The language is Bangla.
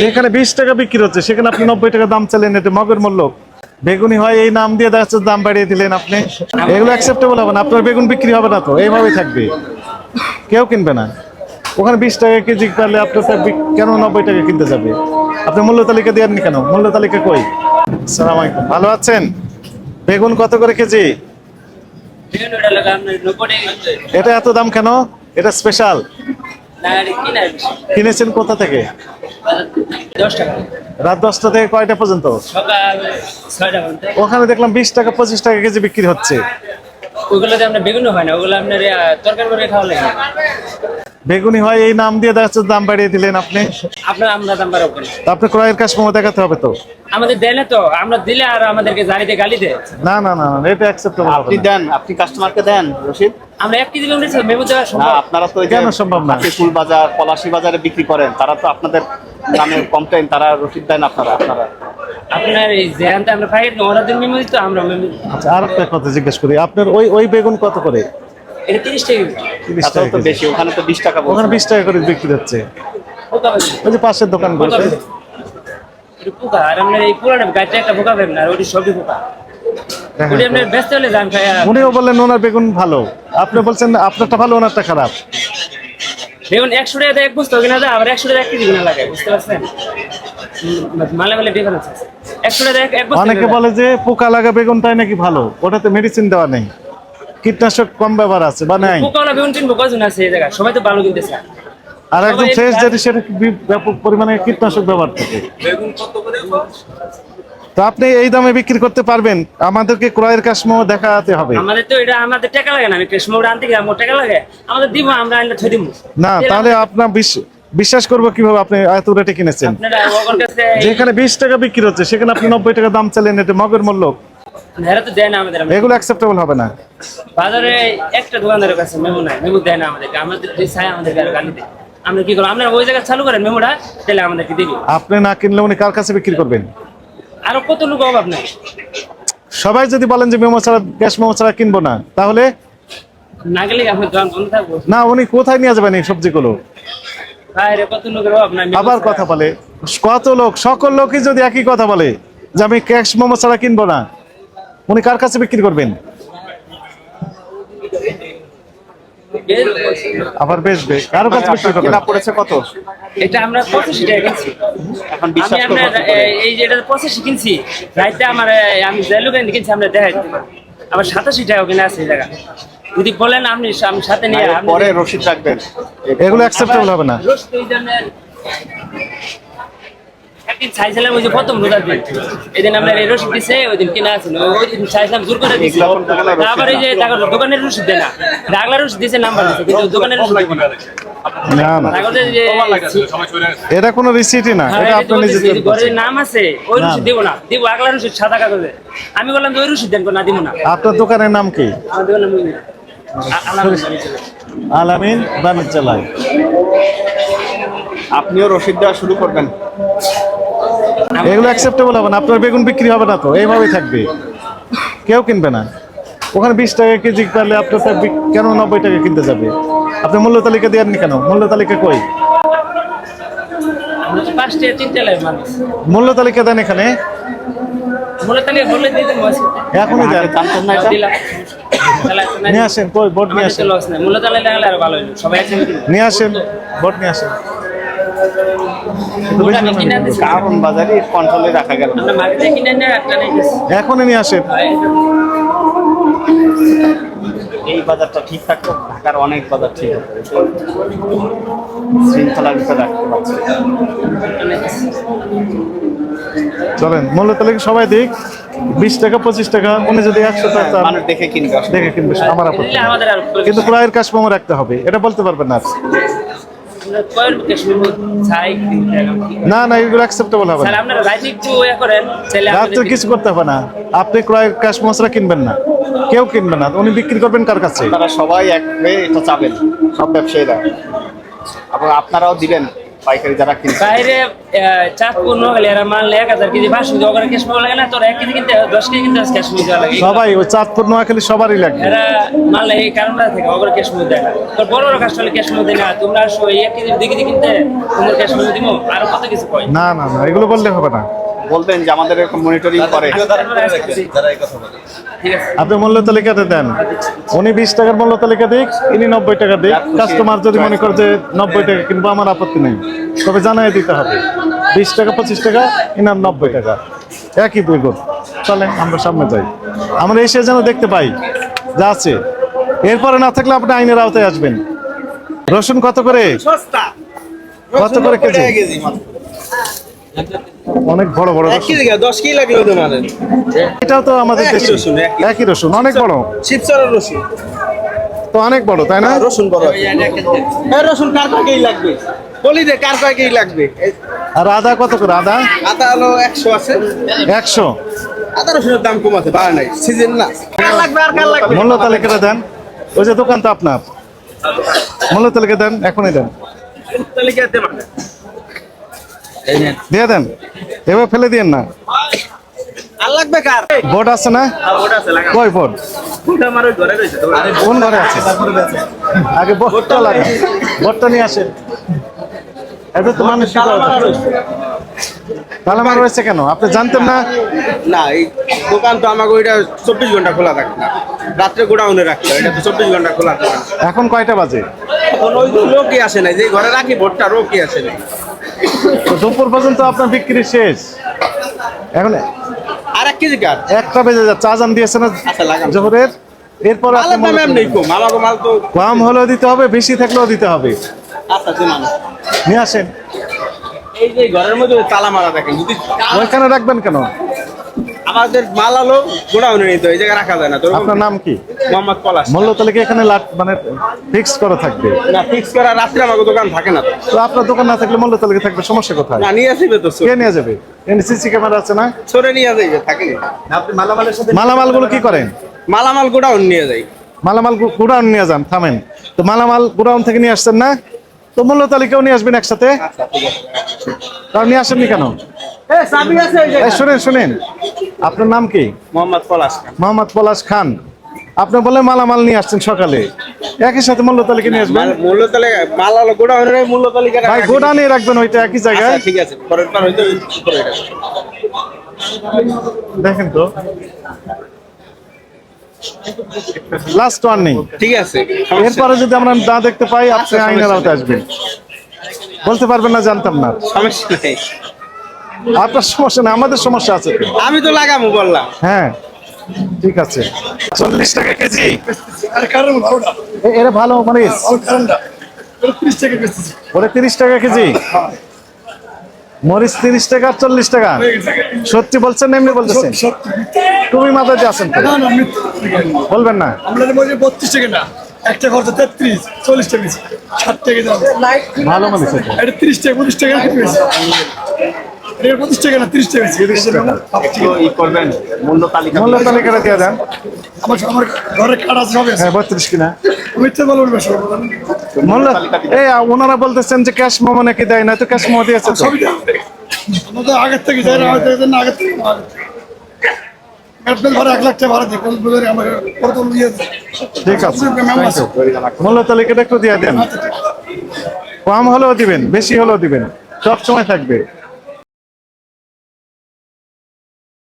যেখানে বিশ টাকা বিক্রি হচ্ছে সেখানে আপনি নব্বই টাকা দাম চাইলেন এটা মগের মূল্য। বেগুনি হয় এই নাম দিয়ে দেখা দাম বাড়িয়ে দিলেন আপনি। এগুলো অ্যাকসেপ্টেবল হবে না আপনার বেগুন বিক্রি হবে না তো এইভাবেই থাকবে। কেউ কিনবে না। ওখানে বিশ টাকা কেজি পারলে আপনার কেন নব্বই টাকা কিনতে যাবে? আপনি মূল্য তালিকা দেননি কেন? মূল্য তালিকা কই? সালাম আলাইকুম। ভালো আছেন? বেগুন কত করে কেজি। এটা এত দাম কেন? এটা স্পেশাল। কিনেছেন কোথা থেকে? রাত দশটা থেকে কয়টা পর্যন্ত? ওখানে দেখলাম বিশ টাকা পঁচিশ টাকা কেজি বিক্রি হচ্ছে। ওগুলোতে আপনার বেগুনও হয় না ওগুলো আপনার তরকারি করে খাওয়া লাগে বেগুনি হয় এই নাম দিয়ে দেখা যাচ্ছে দাম বাড়িয়ে দিলেন আপনি। আপনার আমরা দাম বাড়াবো। আপনি ক্রয়ের কাস্টমার দেখাতে হবে তো। আমাদের দেয় না তো আমরা দিলে আর আমাদেরকে জারিতে গালি দেয়। না না না এটা অ্যাকসেপ্টেবল হবে আপনি। দেন আপনি কাস্টমারকে দেন রশিদ। আমরা এক কেজি বেগুন মেমো দেওয়া না সম্ভব। আপনারা তো কেন সম্ভব না? ফুল বাজার পলাশি বাজারে বিক্রি করেন তারা তো আপনাদের নামে কমপ্লেন তারা রসিদ দেন আপনারা আপনারা। আপনার এই যেখানতে আমরা পাই ওরা দিন মেমো দিত আমরা মেমো আচ্ছা আর একটা কথা জিজ্ঞেস করি আপনার ওই ওই বেগুন কত করে? এটা টাকা তো বেশি ওখানে তো টাকা ওখানে করে বিক্রি হচ্ছে। ওই যে পাশের দোকান পোকা বসে এটা পোকা আর আপনার এই পুরাটা গাছটা একটা পোকা পাবেন না ওটি সবই পোকা। হ্যাঁ, ওটি আপনার ব্যস্ত হলে যান খাই উনিও বললেন ওনার বেগুন ভালো। আপনি বলছেন আপনারটা ভালো ওনারটা খারাপ। দেখুন একশো টাকা এক বস্তু কিনা যায় আবার একশো টাকা এক কেজি কিনা লাগে বুঝতে পারছেন? হুম, মালে মালে ডিফারেন্স আছে। একশো টাকা এক- এক অনেকে বলে যে পোকা লাগা বেগুন তাই নাকি ভালো? ওটাতে মেডিসিন দেওয়া নেই। কীটনাশক কম ব্যবহার আছে বা নাই? পোকাওয়ালা বেগুন কিনবো কজন আছে এই জায়গায়। সবাই তো ভালো কিনতেছে। আর একদম ফ্রেশ যেটা সেটা ব্যাপক পরিমাণে কীটনাশক ব্যবহার থাকে? তো আপনি এই দামে বিক্রি করতে পারবেন। আমাদেরকে ক্রয়ের কাস্টমার দেখাতে হবে। আমাদের তো এটা আমাদের টাকা লাগে না। আমি কৃষ্ণমোড় আনতে গেলাম টাকা লাগে। আমাদের দিব আমরা আনলে থই দিব না তাহলে আপনার বিশ্বাস করব কীভাবে আপনি এত রেটে কিনেছেন। যেখানে বিশ টাকা বিক্রি হচ্ছে সেখানে আপনি নব্বই টাকা দাম চালেন এটা মগের মূল্য। হেরা তো দেয় না আমাদের এগুলো অ্যাকসেপ্টেবল হবে না। বাজারে একটা দোকানদারের কাছে মেমো নাই মেমো দেয় না আমাদেরকে। আমাদের যে চাই আমাদেরকে আর গালি দেয়। আমরা কি করব? আমরা ওই জায়গায় চালু করেন মেমোটা তাহলে আমাদেরকে দিবি। আপনি না কিনলে উনি কার কাছে বিক্রি করবেন? আরও কত লোক অভাব নাই। সবাই যদি বলেন যে মেমো ছাড়া গ্যাস মেমো ছাড়া কিনবো না তাহলে? না গেলে আপনার দোকান বন্ধ থাকব? না উনি কোথায় নিয়ে যাবেন এই সবজিগুলো? আবার কথা বলে। কত লোক সকল লোকই যদি একই কথা বলে যে আমি ক্যাশ মোমো ছাড়া কিনবো না উনি কার কাছে বিক্রি করবেন? আবার বেশ বেশ। কারও কাছে বিক্রি করবেন? কেনা পড়েছে কত? এটা আমরা পঁচাশি টাকা কিনছি। এখন বিশ্বাস করব এই যে এটা পঁচাশি কিনছি রাইতে আমার আমি যে লোক কিনছি আমরা দেখাই। আবার সাতাশি টাকা কিনে আছে এই জায়গা যদি বলেন আপনি আমি সাথে নিয়ে আপনি- পরে রসিদ রাখবেন। এগুলো অ্যাকসেপ্টেবল হবে না। তো এই জন্য- একদিন চাইছিলাম ওই যে প্রথম রোজার দিন। এদিন আমরা এই রসিদ দিছে ওই দিন কিনা আছে। ওই দিন চাইছিলাম জোর করে তারপরে এই যে দোকানের রসিদ দেয় না। ডাকলার রসিদ দিছে নাম্বার দিছে কিন্তু দোকানের রসিদ না। না না। কাগজের এটা কোনো রিসিটই না হ্যাঁ, এটা আপনি নিজে। ঘরের নাম আছে ওই না, রসিদ না। না। দিব আগলা রসিদ সাদা কাগজে। আমি বললাম যে ওই রসিদ দেন না দিব না। আপনার দোকানের নাম কি? আমার। আলামিন আপনিও রসিদ দেওয়া শুরু করবেন। এগুলো অ্যাকসেপ্টেবল হবে না। আপনার বেগুন বিক্রি হবে না তো এইভাবেই থাকবে। কেউ কিনবে না। ওখানে বিশ টাকা কেজি পারলে আপনার কেন নব্বই টাকা কিনতে যাবে? আপনি মূল্য তালিকা দেননি কেন? মূল্য তালিকা কই? মূল্য তালিকা দেন এখানে। এখনই দেন। নিয়ে আসেন কই বোর্ড নিয়ে আসেন। নিয়ে আসেন বোর্ড নিয়ে আসেন। কারণ বাজারে কন্ট্রোলে রাখা গেল। না। আমরা মার্কেটে কিনে আনি আর একটা নিতেছি। এখনই নিয়ে আসেন এই বাজারটা ঠিক থাকতো ঢাকার অনেক বাজার ঠিক আছে। শৃঙ্খলার ভিতরে রাখতে পারছি। চলেন মূল্য তালিকা সবাই দিক। বিশ টাকা পঁচিশ টাকা উনি যদি একশো টাকা দেখে কিনবে। দেখে কিনবে আমার আপত্তি কিন্তু ক্রয়ের কাস্টমার রাখতে হবে এটা বলতে পারবেন না না না এগুলো অ্যাকসেপ্টেবল হবে স্যার না আপনারা রাইতে একটু ইয়ে করেন তাহলে রাত্রে কিছু করতে হবে না। আপনি ক্রয় ক্যাশ মশলা কিনবেন না। কেউ কিনবে না। উনি বিক্রি করবেন কার কাছে? আপনারা সবাই এক হয়ে এটা চাবেন সব ব্যবসায়ীরা। এবং আপনারাও দিবেন। পাইকারি যারা কিনছে? বাইরে চাঁদপুর নোয়াখালী এরা মানলে এক হাজার কেজি কেজি ওখানে ক্যাশ পাওয়া লাগে না তোর এক কেজি কিনতে দশ কেজি কিনতে ক্যাশ নিতে লাগে। সবাই ওই চাঁদপুর নোয়াখালী সবারই লাগে এরা মাল এই কারণটা থেকে ওখানে ক্যাশ মধ্যে দেয় না। তোর বড় বড় কাস্টমার ক্যাশ মধ্যে না তোমরা আসো এক কেজি দুই কেজি কিনতে তোমরা ক্যাশ মধ্যে দিব আরও কত কিছু কয়? না না না এগুলো বললে হবে না। বলবেন যে আমাদের এরকম মনিটরিং করে। আপনি মূল্য তালিকাতে দেন। উনি বিশ টাকার মূল্য তালিকা দিক ইনি নব্বই টাকা দিক। কাস্টমার যদি মনে করে যে নব্বই টাকা কিনবো আমার আপত্তি নেই। তবে জানাই দিতে হবে। বিশ টাকা পঁচিশ টাকা ইনার নব্বই টাকা। একই বেগুন চলেন আমরা সামনে যাই। আমরা এসে যেন দেখতে পাই যা আছে। এরপরে না থাকলে আপনি আইনের আওতায় আসবেন। রসুন কত করে? কত করে কেজি? অনেক বড় বড় রসুন। দশ কেজি লাগল তোমাদের। এটাও তো আমাদের একই দেশি। রসুন, একই। একই রসুন অনেক বড়। শিবচরের রসুন। তো অনেক বড় তাই না? রসুন বড় হ্যাঁ রসুন কার কয় লাগবে? বলি দে কার কয় কেজি লাগবে? আর আদা কত করে আদা? আদা হলো একশো আছে। একশো? আদা রসুনের দাম কম আছে বাড়া নাই সিজন না। কার লাগবে আর কার লাগবে? মূল্য তালিকাটা দেন। ওই যে দোকান তো আপনার। মূল্য তালিকা দেন এখনই দেন। তালিকা দেবা দিয়ে দেন। এবার ফেলে দিয়েন না। আর লাগবে কার? বোর্ড আছে না? আমার ঘরে রয়েছে তোমার কোন ঘরে আছে? আগে বোর্ডটা লাগে বোর্ডটা নিয়ে আসেন। এত তো মানুষ কি করে? তালা মারা রয়েছে কেন? আপনি জানতেন না? না এই দোকান তো আমাকে ওইটা চব্বিশ ঘণ্টা খোলা থাকে না। রাত্রে গোডাউনে রাখতে হয় এটা তো চব্বিশ ঘণ্টা খোলা থাকে এখন কয়টা বাজে? এখন ওই লোকই আসে নাই যে ঘরে রাখি ভোটটা লোকই আসে নাই। দুপুর পর্যন্ত আপনার বিক্রি শেষ। এখন আর এক কেজি কাঠ? একটা বেজে আজান দিয়েছে না আচ্ছা জোহরের? এরপর কম হলেও দিতে হবে বেশি থাকলেও দিতে হবে। আচ্ছা নিয়ে আসেন। এই যে ঘরের মধ্যে তালা মারা দেখেন ওইখানে রাখবেন কেন? আমাদের মাল আলো গোডাউনে নিতে হয়, এই জায়গায় রাখা যায় না তো আপনার নাম কি? মোহাম্মদ পলাশ। মূল্য তালিকা এখানে লাট- মানে ফিক্স করা থাকবে। না ফিক্স করা রাত্রে আমাকে দোকান থাকে না তো। আপনার দোকান না থাকলে মূল্য তালিকা থাকবে সমস্যা কোথায়? না নিয়ে আসবে তো কে নিয়ে যাবে? সিসি ক্যামেরা আছে না? সরে নিয়ে যাইবে থাকে মালামালগুলো কি করেন? মালামাল গোডাউন নিয়ে যাই। মালামাল গুডাউন নিয়ে যান থামেন। তো মালামাল গুডাউন থেকে নিয়ে আসছেন না? তো মূল্য তালিকাও নিয়ে আসবেন একসাথে? তাও নিয়ে আসেননি কেন? শুনেন শুনেন। আপনার নাম কি? মোহাম্মদ পলাশ মোহাম্মদ পলাশ খান। আপনি বলে মালামাল নিয়ে আসছেন সকালে। একই সাথে মূল্য তালিকা নিয়ে আসবেন? মাল- মূল্য তালিকা মাল আলো গোডাউনের মূল্য তালিকা ভাই গোডাউনে রাখবেন ওইটা একই জায়গায়? আচ্ছা ঠিক আছে। পরের বার হয়তো দেখেন তো। লাস্ট ওয়ার্নিং ঠিক আছে। নেই। এরপরে যদি আমরা না দেখতে পাই আপনি আইনের আওতায় আসবেন। বলতে পারবেন না জানতাম না। সমস্যা নেই। আপনার সমস্যা না আমাদের সমস্যা আছে আমি তো লাগাবো বললাম। হ্যাঁ ঠিক আছে। চল্লিশ টাকা কেজি। এরা ভালো বেচতেছি ওরা তিরিশ টাকা কেজি? মরিচ তিরিশ টাকা আর চল্লিশ টাকা? সত্যি বলছেন না এমনি বলতেছেন? তুমি মাথায় দিয়ে আছেন তো। না না মিথ্যা। বলবেন না। বত্রিশ টাকা না একটা খরচ তেত্রিশ চল্লিশ টাকা ষাট টাকা ভালো মরিচ এটা। তিরিশ টাকা পঁচিশ টাকা এটা পঁচিশ টাকা না তিরিশ টাকা ই করবেন মূল্য তালিকা মূল্য তালিকাটা দিয়ে দেন। আমার আমার ঘরে কাঠ আছে সব হ্যাঁ বত্রিশ কিনা। মিথ্যা বলব না সব। মূল্য এই ওনারা বলতেছেন যে ক্যাশ মোমো নাকি দেয় না তো ক্যাশ মোমো দিয়েছে সবই আগের থেকে যাই না আগের থেকে না আগের থেকে। ঠিক আছে মেমো আছে। মূল্য তালিকাটা একটু দিয়ে দেন। কম হলেও দিবেন বেশি হলেও দিবেন। সব সময় থাকবে।